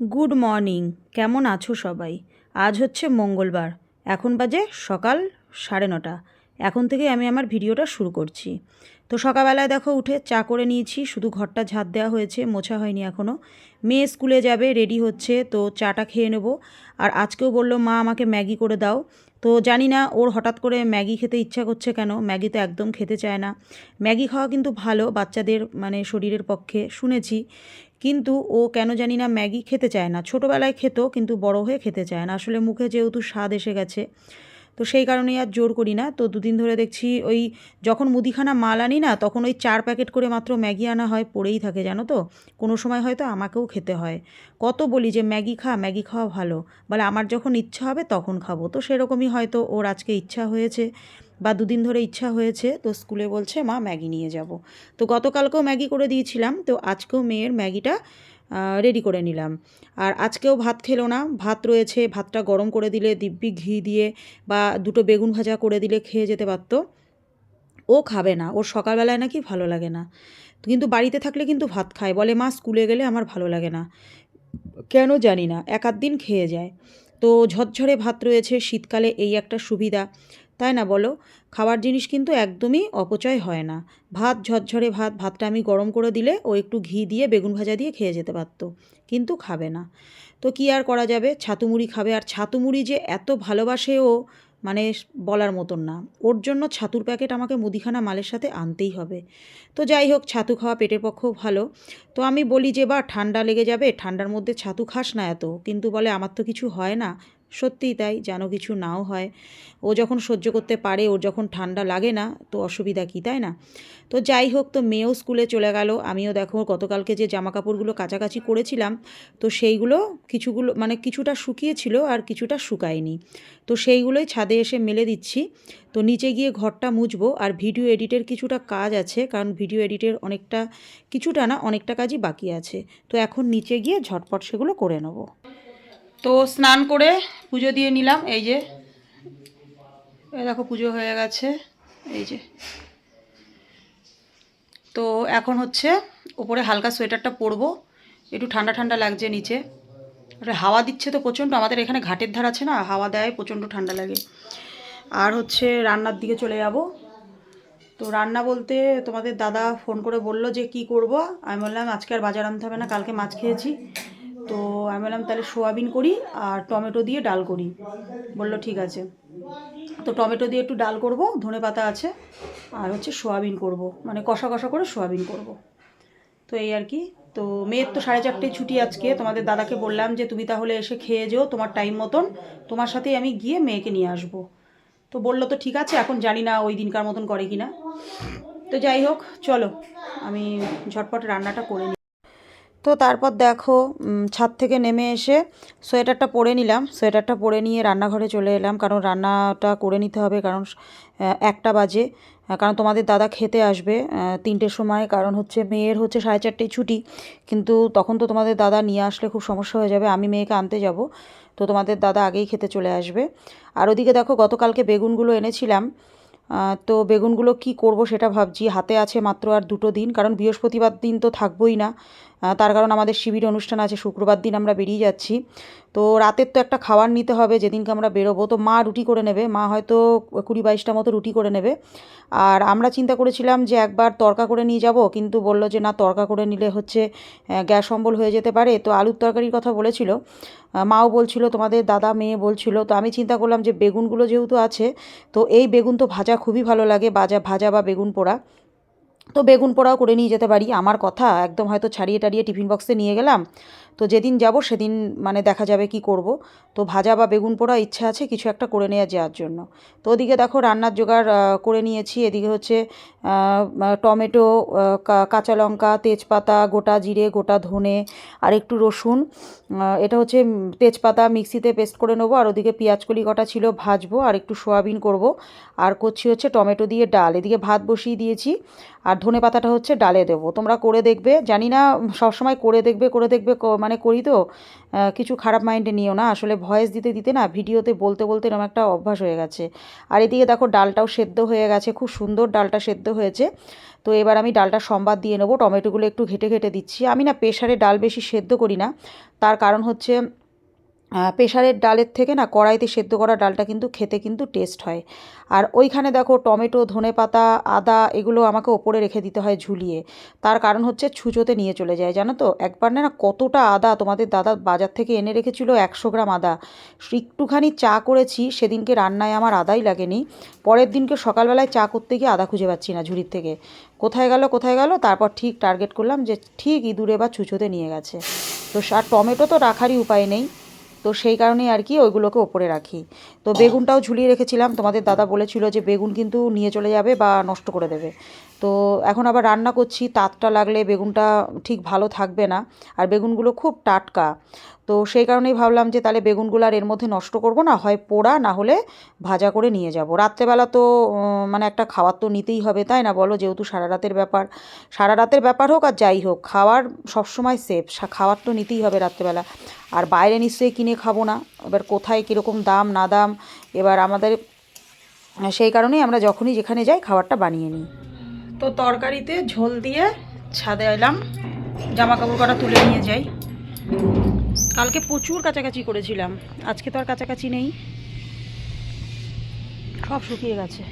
Good morning, কেমন আছো সবাই? আজ হচ্ছে মঙ্গলবার, এখন বাজে সকাল সাড়ে নটা। এখন থেকে আমি আমার ভিডিওটা শুরু করছি। তো সকালবেলায় দেখো উঠে চা করে নিয়েছি, শুধু ঘরটা ঝাঁট দেওয়া হয়েছে, মোছা হয়নি এখনও মেয়ে স্কুলে যাবে, রেডি হচ্ছে, তো চাটা খেয়ে নেব। আর আজকেও বলল, মা, আমাকে ম্যাগি করে দাও। তো জানি না ওর হঠাৎ করে ম্যাগি খেতে ইচ্ছা করছে কেন, ম্যাগি তো একদম খেতে চায় না। ম্যাগি খাওয়া কিন্তু ভালো, বাচ্চাদের মানে শরীরের পক্ষে, শুনেছি। কিন্তু ও কেন জানি না ম্যাগি খেতে চায় না। ছোটোবেলায় খেত, কিন্তু বড় হয়ে খেতে চায় না। আসলে মুখে যেহেতু স্বাদ এসে গেছে, তো সেই কারণেই আর জোর করি না। তো দুদিন ধরে দেখছি ওই যখন মুদিখানা মাল আনি না, তখন ওই চার প্যাকেট করে মাত্র ম্যাগি আনা হয়, পড়েই থাকে, জানো তো? কোনো সময় হয়তো আমাকেও খেতে হয়। কত বলি যে, ম্যাগি খা, ম্যাগি খাওয়া ভালো। বলে, আমার যখন ইচ্ছা হবে তখন খাব। তো সেরকমই হয়তো ওর আজকে ইচ্ছা হয়েছে। বা দুদিন ধরে ইচ্ছা হয়েছে, তো স্কুলে বলছে, মা, ম্যাগি নিয়ে যাব। তো গতকালকেও ম্যাগি করে দিয়েছিলাম, তো আজকেও মেয়ের ম্যাগিটা রেডি করে নিলাম। আর আজকেও ভাত খেলো না, ভাত রয়েছে, ভাতটা গরম করে দিলে, দিব্যি ঘি দিয়ে বা দুটো বেগুন ভাজা করে দিলে খেয়ে যেতে পারত। ও খাবে না, ওর সকালবেলায় নাকি ভালো লাগে না। কিন্তু বাড়িতে থাকলে কিন্তু ভাত খায়, বলে, মা, স্কুলে গেলে আমার ভালো লাগে না। কেন জানি না, এক দিন খেয়ে যায়। তো ঝরঝরে ভাত রয়েছে, শীতকালে এই একটা সুবিধা। তাই না বলো? খাবার জিনিস কিন্তু একদমই অপচয় হয় না। ভাত, ঝরঝরে ভাত, ভাতটা আমি গরম করে দিলে ও একটু ঘি দিয়ে, বেগুন ভাজা দিয়ে খেয়ে যেতে পারত। কিন্তু খাবে না। তো কী আর করা যাবে? ছাতু মুড়ি খাবে। আর ছাতু মুড়ি যে এত ভালোবাসে ও মানে বলার মতন না। ওর জন্য ছাতুর প্যাকেট আমাকে মুদিখানা মালের সাথে আনতেই হবে। তো যাই হোক, ছাতু খাওয়া পেটের পক্ষেও ভালো। তো আমি বলি যে, বা, ঠান্ডা লেগে যাবে। ঠান্ডার মধ্যে ছাতু খাস না এত। কিন্তু বলে, আমার তো কিছু হয় না। সত্যিই তাই, যেন কিছু নাও হয়। ও যখন সহ্য করতে পারে, ওর যখন ঠান্ডা লাগে না, তো অসুবিধা কী, তাই না? তো যাই হোক, তো মেয়েও স্কুলে চলে গেল। আমিও দেখো, গতকালকে যে জামা কাপড়গুলো কাছাকাছি করেছিলাম, তো সেইগুলো কিছুগুলো মানে কিছুটা শুকিয়েছিল আর কিছুটা শুকায়নি। তো সেইগুলোই ছাদে এসে মেলে দিচ্ছি। তো নিচে গিয়ে ঘরটা মুছবো আর ভিডিও এডিটের কিছুটা কাজ আছে, কারণ ভিডিও এডিটের অনেকটা, কিছুটা না, অনেকটা কাজই বাকি আছে। তো এখন নিচে গিয়ে ঝটপট সেগুলো করে নেব। তো স্নান করে পুজো দিয়ে নিলাম, এই যে। দেখো পুজো হয়ে গেছে, এই যে। তো এখন হচ্ছে ওপরে হালকা সোয়েটারটা পরবো, একটু ঠান্ডা ঠান্ডা লাগছে নিচে। হাওয়া দিচ্ছে তো প্রচণ্ড, আমাদের এখানে ঘাটের ধার আছে না, হাওয়া দেয়, প্রচণ্ড ঠান্ডা লাগে। আর হচ্ছে রান্নার দিকে চলে যাব। তো রান্না বলতে তোমাদের দাদা ফোন করে বলল যে কি করব, আমি বললাম আজকে আর বাজার আনতে হবে না, কালকে মাছ খেয়েছি। তো আমি বললাম, তাহলে সোয়াবিন করি আর টমেটো দিয়ে ডাল করি। বলল, ঠিক আছে। তো টমেটো দিয়ে একটু ডাল করব, ধনে পাতা আছে, আর হচ্ছে সোয়াবিন করব। মানে কষা কষা করে সোয়াবিন করব। তো এই আর কি। তো মেয়ের তো সাড়ে চারটে ছুটি আজকে। তোমাদের দাদাকে বললাম যে, তুমি তাহলে এসে খেয়ে যেও তোমার টাইম মতন। তোমার সাথেই আমি গিয়ে মেয়েকে নিয়ে আসব। তো বলল, তো ঠিক আছে, এখন জানি না ওই দিনকার মতন করে কি না তো যাই হোক, চলো, আমি ঝটপট রান্নাটা করে নিই। তো তারপর দেখো ছাদ থেকে নেমে এসে সোয়েটারটা পরে নিলাম। সোয়েটারটা পরে নিয়ে রান্নাঘরে চলে এলাম, কারণ রান্নাটা করে নিতে হবে, কারণ একটা বাজে। কারণ তোমাদের দাদা খেতে আসবে তিনটের সময়, কারণ হচ্ছে মেয়ের হচ্ছে সাড়ে চারটেয় ছুটি। কিন্তু তখন তো তোমাদের দাদা নিয়ে আসলে খুব সমস্যা হয়ে যাবে, আমি মেয়েকে আনতে যাব। তো তোমাদের দাদা আগেই খেতে চলে আসবে। আর ওদিকে দেখো, গতকালকে বেগুনগুলো এনেছিলাম। তো বেগুনগুলো কি করব সেটা ভাবছি। হাতে আছে মাত্র আর দুটো দিন, কারণ বৃহস্পতিবার দিন তো থাকবোই না। তার কারণ আমাদের শিবির অনুষ্ঠান আছে, শুক্রবার দিন আমরা বেরিয়ে যাচ্ছি। তো রাতের তো একটা খাবার নিতে হবে, যেদিনকে আমরা বেরোবো। তো মা রুটি করে নেবে, মা হয়তো কুড়ি বাইশটা মতো রুটি করে নেবে। আর আমরা চিন্তা করেছিলাম যে একবার তরকা করে নিয়ে যাব, কিন্তু বলল যে না, তরকা করে নিলে হচ্ছে গ্যাস অম্বল হয়ে যেতে পারে। তো আলুর তরকারির কথা বলেছিল। মাও বলছিল, তোমাদের দাদা মেয়ে বলছিল, তো আমি চিন্তা করলাম যে বেগুনগুলো যেহেতু আছে, তো এই বেগুন তো ভাজা খুবই ভালো লাগে ভাজা ভাজা বা বেগুন পোড়া। তো বেগুন পোড়াও করে নিয়ে যেতে পারি, আমার কথা, একদম হয়তো ছাড়িয়ে টাড়িয়ে টিফিন বক্সে নিয়ে গেলাম। তো যেদিন যাব সেদিন মানে দেখা যাবে কি করব। তো ভাজা বা বেগুন পোড়া ইচ্ছা আছে কিছু একটা করে নেওয়া যাওয়ার জন্য। তো ওদিকে দেখো রান্নার জোগাড় করে নিয়েছি। এদিকে হচ্ছে টমেটো কাঁচা লঙ্কা, তেজপাতা, গোটা জিরে, গোটা ধনে আর একটু রসুন। এটা হচ্ছে তেজপাতা মিক্সিতে পেস্ট করে নেব। আর ওদিকে পেঁয়াজ কলি কটা ছিল ভাজবো আর একটু সোয়াবিন করব। আর করছি হচ্ছে টমেটো দিয়ে ডাল। এদিকে ভাত বসিয়ে দিয়েছি। আর ধনে পাতাটা হচ্ছে ডালে দেবো। তোমরা করে দেখবে। জানি না, সবসময় করে দেখবে করে দেখবে মানে করি তো কিছু খারাপ মাইন্ডে নিও না। আসলে ভয়েস দিতে দিতে না ভিডিওতে বলতে বলতে এরকম একটা অভ্যাস হয়ে গেছে। আর এদিকে দেখো ডালটাও সেদ্ধ হয়ে গেছে, খুব সুন্দর ডালটা সেদ্ধ হয়েছে। তো এবার আমি ডালটা সম্বাদ দিয়ে নেব, টমেটোগুলো একটু ঘেটে ঘেটে দিচ্ছি। আমি না প্রেশারে ডাল বেশি সেদ্ধ করি না। তার কারণ হচ্ছে প্রেশারের ডালের থেকে না কড়াইতে সেদ্ধ করা ডালটা কিন্তু খেতে কিন্তু টেস্ট হয়। আর ওইখানে দেখো টমেটো, ধনেপাতা, আদা এগুলো আমাকে ওপরে রেখে দিতে হয় ঝুলিয়ে। তার কারণ হচ্ছে ছুঁচোতে নিয়ে চলে যায়, জানো তো? একবার না কতটা আদা তোমাদের দাদা বাজার থেকে এনে রেখেছিল একশো গ্রাম আদা। একটুখানি চা করেছি, সেদিনকে রান্নায় আমার আদাই লাগেনি। পরের দিনকে সকালবেলায় চা করতে গিয়ে আদা খুঁজে পাচ্ছি না ঝুড়ির থেকে। কোথায় গেল কোথায় গেল? তারপর ঠিক টার্গেট করলাম যে ঠিক ইঁদুরে বা ছুঁচোতে নিয়ে গেছে। তো আর টমেটো তো রাখারই উপায় নেই। তো সেই কারণেই আর কি ওইগুলোকে ওপরে রাখি। তো বেগুনটাও ঝুলিয়ে রেখেছিলাম। তোমাদের দাদা বলেছিল যে বেগুন কিন্তু নিয়ে চলে যাবে বা নষ্ট করে দেবে। তো এখন আবার রান্না করছি, তাতটা লাগলে বেগুনটা ঠিক ভালো থাকবে না। আর বেগুনগুলো খুব টাটকা। তো সেই কারণেই ভাবলাম যে তাহলে বেগুনগুলো আর এর মধ্যে নষ্ট করব না, হয় পোড়া না হলে ভাজা করে নিয়ে যাব। রাত্রেবেলা তো মানে একটা খাবার তো নিতেই হবে, তাই না বলো? যেহেতু সারা রাতের ব্যাপার। সারা রাতের ব্যাপার হোক আর যাই হোক, খাওয়ার সবসময় সেফ খাওয়ার তো নিতেই হবে রাত্রেবেলা। আর বাইরে নিশ্চয়ই কিনে খাব না। এবার কোথায় কীরকম দাম, না দাম? এবার আমাদের, সেই কারণেই আমরা যখনই যেখানে যাই খাবারটা বানিয়ে নিই। তো তরকারিতে ঝোল দিয়ে ছাদে এলাম জামা কাপড় কটা তুলে নিয়ে যাই। কালকে প্রচুর কাছাকাছি করেছিলাম, আজকে তো আর কাছাকাছি নেই। সব শুকিয়ে গেছে।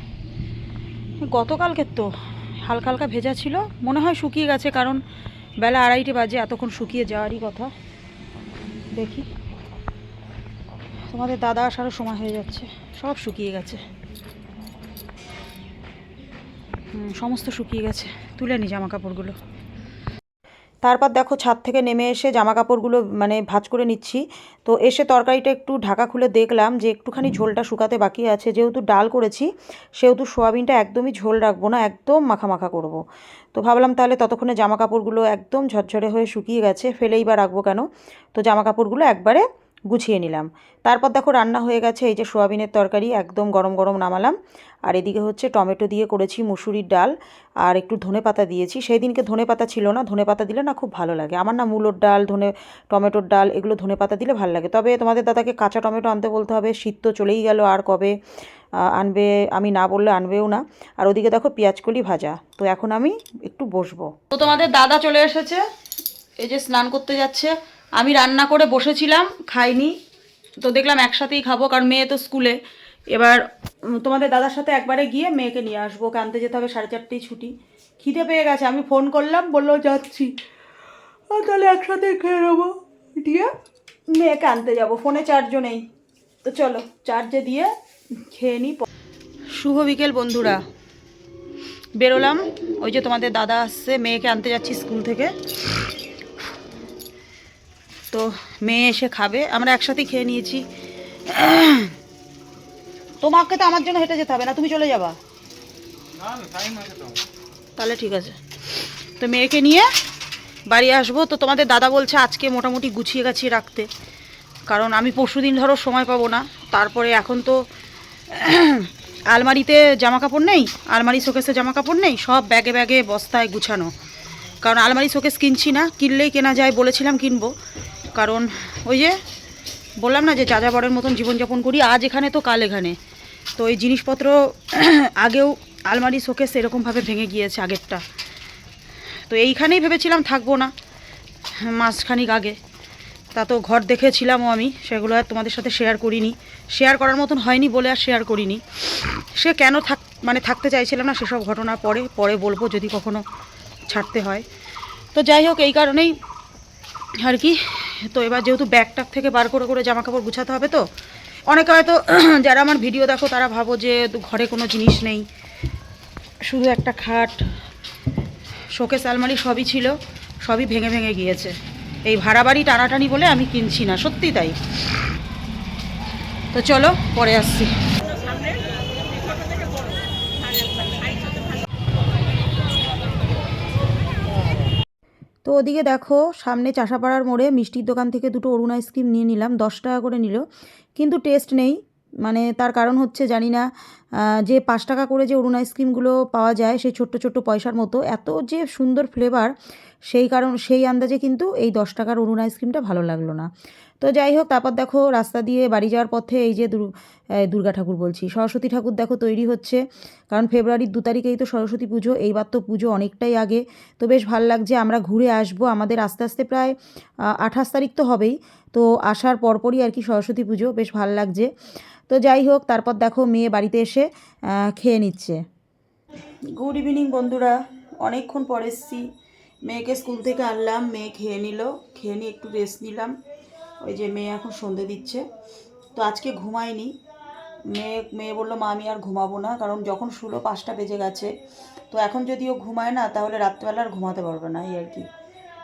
গতকালকের তো হালকা হালকা ভেজা ছিল, মনে হয় শুকিয়ে গেছে, কারণ বেলা আড়াইটে বাজে, এতক্ষণ শুকিয়ে যাওয়ারই কথা। দেখি। তোমাদের দাদা আসারও সময় হয়ে যাচ্ছে। সব শুকিয়ে গেছে। সমস্ত শুকিয়ে গেছে। তুলে নি জামা কাপড়গুলো তারপর দেখো ছাদ থেকে নেমে এসে জামা কাপড়গুলো মানে ভাঁজ করে নিচ্ছি। তো এসে তরকারিটা একটু ঢাকা খুলে দেখলাম যে একটুখানি ঝোলটা শুকাতে বাকি আছে। যেহেতু ডাল করেছি, সেহেতু সোয়াবিনটা একদমই ঝোল রাখব না, একদম মাখা মাখা করব। তো ভাবলাম তাহলে ততক্ষণে জামা কাপড়গুলো একদম ঝরঝরে হয়ে শুকিয়ে গেছে, ফেলেই বা রাখব কেন? তো জামা কাপড়গুলো একবারে গুছিয়ে নিলাম। তারপর দেখো রান্না হয়ে গেছে, এই যে সোয়াবিনের তরকারি, একদম গরম গরম নামালাম। আর এদিকে হচ্ছে টমেটো দিয়ে করেছি মুসুরির ডাল, আর একটু ধনে পাতা দিয়েছি। সেই দিনকে ধনে পাতা ছিল না, ধনে পাতা দিলে না খুব ভালো লাগে। আমার না মূলোর ডাল, ধনে, টমেটোর ডাল এগুলো ধনে পাতা দিলে ভালো লাগে। তবে তোমাদের দাদাকে কাঁচা টমেটো আনতে বলতে হবে, শীত তো চলেই গেল, আর কবে আনবে আমি না বললে আনবেও না। আর ওদিকে দেখো পেঁয়াজকলি ভাজা, তো এখন আমি একটু বসবো। তো তোমাদের দাদা চলে এসেছে, এই যে স্নান করতে যাচ্ছে। আমি রান্না করে বসেছিলাম, খাইনি। তো দেখলাম একসাথেই খাব, কারণ মেয়ে তো স্কুলে। এবার তোমাদের দাদার সাথে একবারে গিয়ে মেয়েকে নিয়ে আসব, ওকে আনতে যেতে হবে, সাড়ে চারটেই ছুটি। খিদে পেয়ে গেছে, আমি ফোন করলাম, বলল যাচ্ছি। তাহলে একসাথে খেয়ে নেব। দিয়ে মেয়েকে আনতে যাব, ফোনে চার্জও নেই তো চলো, চার্জে দিয়ে খেয়ে নিই শুভ বিকেল বন্ধুরা। বেরোলাম, ওই যে তোমাদের দাদা আসছে, মেয়েকে আনতে যাচ্ছি স্কুল থেকে। তো মেয়ে এসে খাবে। আমরা একসাথেই খেয়ে নিয়েছি। তোমাকে তো আমার জন্য হেঁটে যেতে হবে না, তুমি চলে যাবা। তাহলে ঠিক আছে। তো মেয়েকে নিয়ে বাড়ি আসব। তো তোমাদের দাদা বলছে আজকে মোটামুটি গুছিয়ে গাছিয়ে রাখতে। কারণ আমি পরশু দিন ধরো সময় পাবো না। তারপরে এখন তো আলমারিতে জামা কাপড় নেই, আলমারি শোকেসে জামা কাপড় নেই, সব ব্যাগে ব্যাগে বস্তায় গুছানো। কারণ আলমারি শোকেস কিনছি না, কিনলেই কেনা যায় বলেছিলাম কিনবো। কারণ ওই যে বললাম না যে যাযাবরের মতন জীবনযাপন করি, আজ এখানে তো কাল এখানে। তো এই জিনিসপত্র আগেও আলমারি, শোকেস এরকমভাবে ভেঙে গিয়েছে আগেরটা। তো এইখানেই ভেবেছিলাম থাকব না, মাসখানিক আগে। তা তো ঘর দেখেছিলামও আমি, সেগুলো আর তোমাদের সাথে শেয়ার করিনি। শেয়ার করার মতন হয়নি বলে আর শেয়ার করিনি। সে কেন থাক মানে থাকতে চাইছিলাম না সেসব ঘটনা পরে পরে বলব যদি কখনো ছাড়তে হয়। তো যাই হোক, এই কারণেই আর কি তো এবার যেহেতু ব্যাগটাক থেকে বার করে করে জামা কাপড় গুছাতে হবে তো, অনেকে হয়তো যারা আমার ভিডিও দেখো তারা ভাবো যে ঘরে কোনো জিনিস নেই। শুধু একটা খাট, শোকেস, আলমারি সবই ছিল, সবই ভেঙে ভেঙে গিয়েছে। এই ভাড়া বাড়ি টানাটানি বলে আমি কিনছি না, সত্যি তাই। তো চলো, পরে আসছি। তো ওদিকে দেখো, সামনে চাষাপাড়ার মোড়ে মিষ্টির দোকান থেকে দুটো অরুণ আইসক্রিম নিয়ে নিলাম, দশ টাকা করে নিল। কিন্তু টেস্ট নেই মানে তার কারণ হচ্ছে জানি না যে পাঁচ টাকা করে যে অরুণ আইসক্রিমগুলো পাওয়া যায়, সেই ছোট্ট ছোট্ট পয়সার মতো, এত যে সুন্দর ফ্লেভার সেই কারণ, সেই আন্দাজে কিন্তু এই দশ টাকার অরুণ আইসক্রিমটা ভালো লাগল না। তো যাই হোক, তারপর দেখো রাস্তা দিয়ে বাড়ি যাওয়ার পথে এই যে দুর- দুর্গা ঠাকুর বলছি। সরস্বতী ঠাকুর দেখো তৈরি হচ্ছে। কারণ ফেব্রুয়ারির দু তারিখেই তো সরস্বতী পুজো। এইবার তো পুজো অনেকটাই আগে। তো বেশ ভালো লাগছে, আমরা ঘুরে আসব। আমাদের আস্তে আস্তে প্রায় আঠাশ তারিখ তো হবেই। তো আসার পরপরই আর কি সরস্বতী পুজো, বেশ ভালো লাগছে। তো যাই হোক, তারপর দেখো মেয়ে বাড়িতে এসে খেয়ে নিচ্ছে। গুড ইভিনিং বন্ধুরা। অনেকক্ষণ পর এসেছি। মেয়েকে স্কুল থেকে আনলাম, মেয়ে খেয়ে নিল, খেয়ে নিয়ে একটু রেস্ট নিলাম। ওই যে মেয়ে এখন সন্ধে দিচ্ছে। তো আজকে ঘুমায়নি। মেয়ে মেয়ে বলল, মা, আমি আর ঘুমাবো না, কারণ যখন শুলো পাঁচটা বেজে গেছে। তো এখন যদি ও ঘুমায় না, তাহলে রাত্রেবেলা আর ঘুমাতে পারবে না। এই আর কি।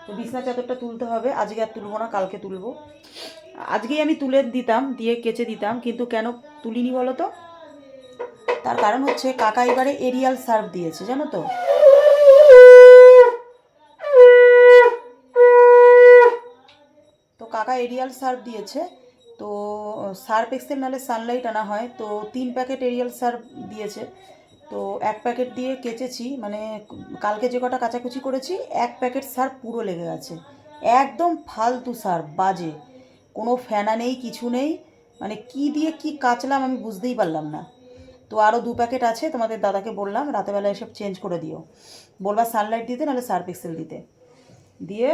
তো বিছনা চাদরটা তুলতে হবে। আজকে আর তুলবো না, কালকে তুলবো। আজকেই আমি তুলে দিতাম, দিয়ে কেচে দিতাম, কিন্তু কেন তুলিনি বলো তো? তার কারণ হচ্ছে, কাকা এবারে এরিয়াল সার্ভ দিয়েছে, জানো তো তো কাকা এরিয়াল সার্ফ দিয়েছে, তো সার্ফ এক্সেল নাহলে সানলাইট আনা হয়, তো তিন প্যাকেট এরিয়াল সার্ফ দিয়েছে। তো এক প্যাকেট দিয়ে কেচেছি মানে কালকে যে কটা কাচাকুচি করেছি, এক প্যাকেট সার্ফ পুরো লেগে গেছে। একদম ফালতু সার্ফ বাজে। কোনো ফেনা নেই, কিছু নেই মানে কি দিয়ে কি কাচলাম আমি বুঝতেই পারলাম না। তো আরও দু প্যাকেট আছে, তোমাদের দাদাকে বললাম, রাতেবেলা এসব চেঞ্জ করে দিও। বলবা সানলাইট দিতে, নাহলে সার্ফ এক্সেল দিতে। দিয়ে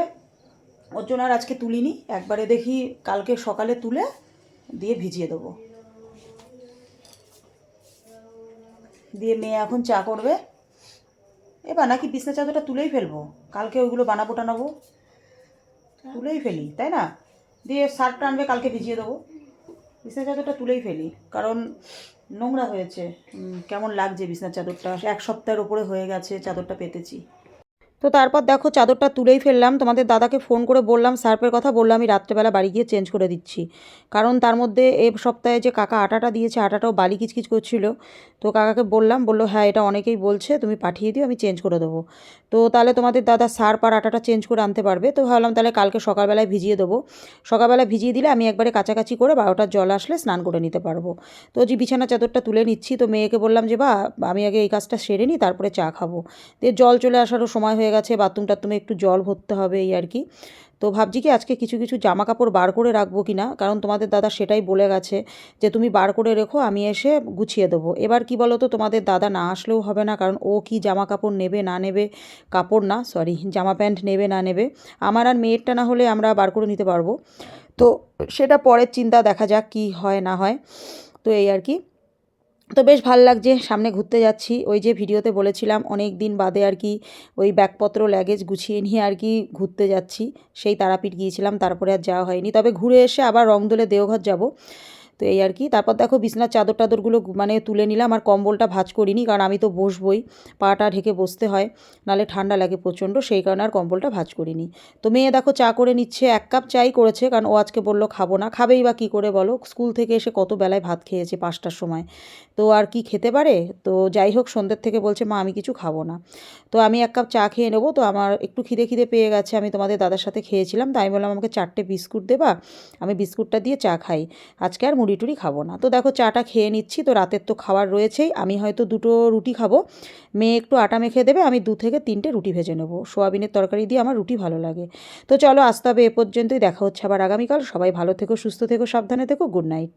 ওর জন্য আর আজকে তুলিনি, একবারে দেখি কালকে সকালে তুলে দিয়ে ভিজিয়ে দেবো। দিয়ে মেয়ে এখন চা করবে। এবার নাকি বিছনা চাদরটা তুলেই ফেলব, কালকে ওইগুলো বানাবো টানাবো তুলেই ফেলি, তাই না? দিয়ে শার্টটা আনবে, কালকে ভিজিয়ে দেবো। বিছনা চাদরটা তুলেই ফেলি, কারণ নোংরা হয়েছে। কেমন লাগছে বিছনার চাদরটা? এক সপ্তাহের ওপরে হয়ে গেছে চাদরটা পেতেছি। তো তারপর দেখো চাদরটা তুলেই ফেললাম। তোমাদের দাদাকে ফোন করে বললাম সার্পের কথা বললাম আমি রাত্রেবেলা বাড়ি গিয়ে চেঞ্জ করে দিচ্ছি। কারণ তার মধ্যে এ সপ্তাহে যে কাকা আটাটা দিয়েছে, আটাটাও বালি কিচকিচ করছিল। তো কাকাকে বললাম, বলল হ্যাঁ এটা অনেকেই বলছে, তুমি পাঠিয়ে দিও, আমি চেঞ্জ করে দেবো। তো তাহলে তোমাদের দাদা সার্প আর আটাটা চেঞ্জ করে আনতে পারবে। তো ভাবলাম তাহলে কালকে সকালবেলায় ভিজিয়ে দেবো। সকালবেলা ভিজিয়ে দিলে আমি একবারে কাছাকাছি করে বারোটার জল আসলে স্নান করে নিতে পারব। তো যে বিছানা চাদরটা তুলে নিচ্ছি, তো মেয়েকে বললাম যে বা আমি আগে এই কাজটা সেরে নিই, তারপরে চা খাব। দিয়ে জল চলে আসারও সময় হয়ে গেছে বাথরুম টাথরুমে একটু জল ভরতে হবে, এই আর কি। তো ভাবছি কি আজকে কিছু কিছু জামা কাপড় বার করে রাখব কি না কারণ তোমাদের দাদা সেটাই বলে গেছে যে তুমি বার করে রেখো, আমি এসে গুছিয়ে দেবো। এবার কি বলো তো, তোমাদের দাদা না আসলেও হবে না, কারণ ও কি জামা কাপড় নেবে না নেবে, কাপড় না সরি জামা প্যান্ট নেবে না নেবে, আমার আর মেয়েরটা না হলে আমরা বার করে নিতে পারব। তো সেটা পরের চিন্তা, দেখা যাক কি হয় না হয়। তো এই আর কি। তো বেশ ভালো লাগছে, সামনে ঘুরতে যাচ্ছি। ওই যে ভিডিওতে বলেছিলাম, অনেক দিন বাদে আর কি ওই ব্যাগপত্র ল্যাগেজ গুছিয়ে নিয়ে আর কি ঘুরতে যাচ্ছি। সেই তারাপীঠ গিয়েছিলাম, তারপরে আর যাওয়া হয়নি। তবে ঘুরে এসে আবার রংদোলে দেওঘর যাব। তো এই আর কি। তারপর দেখো বিছনার চাদর টাদরগুলো মানে তুলে নিলাম আর কম্বলটা ভাজ করিনি কারণ আমি তো বসবই, পাটা ঢেকে বসতে হয়, নালে ঠান্ডা লাগে প্রচণ্ড, সেই কারণে আর কম্বলটা ভাজ করিনি। তো মেয়ে দেখো চা করে নিচ্ছে, এক কাপ চাই করেছে কারণ ও আজকে বলল খাব না, খাবেই বা কী করে বলো? স্কুল থেকে এসে কত বেলায় ভাত খেয়েছে পাঁচটার সময়। তো আর কি খেতে পারে? তো যাই হোক সন্ধ্যের থেকে বলছে, মা, আমি কিছু খাব না। তো আমি এক কাপ চা খেয়ে নেব, তো আমার একটু খিদে খিদে পেয়ে গেছে, আমি তোমাদের দাদার সাথে খেয়েছিলাম, তাই বললাম, আমাকে চারটে বিস্কুট দেবা, আমি বিস্কুটটা দিয়ে চা খাই। আজকে আর মুড়ি টুড়ি খাব না। তো দেখো চাটা খেয়ে নিচ্ছি, তো রাতের তো খাবার রয়েছেই, আমি হয়তো দুটো রুটি খাব। মেয়ে একটু আটা মেখে দেবে, আমি দু থেকে তিনটে রুটি ভেজে নেব। সোয়াবিনের তরকারি দিয়ে আমার রুটি ভালো লাগে। তো চলো আসতে হবে এ পর্যন্তই, দেখা হচ্ছে আবার আগামীকাল। সবাই ভালো থেকো, সুস্থ থেকো, সাবধানে থেকো, গুড নাইট।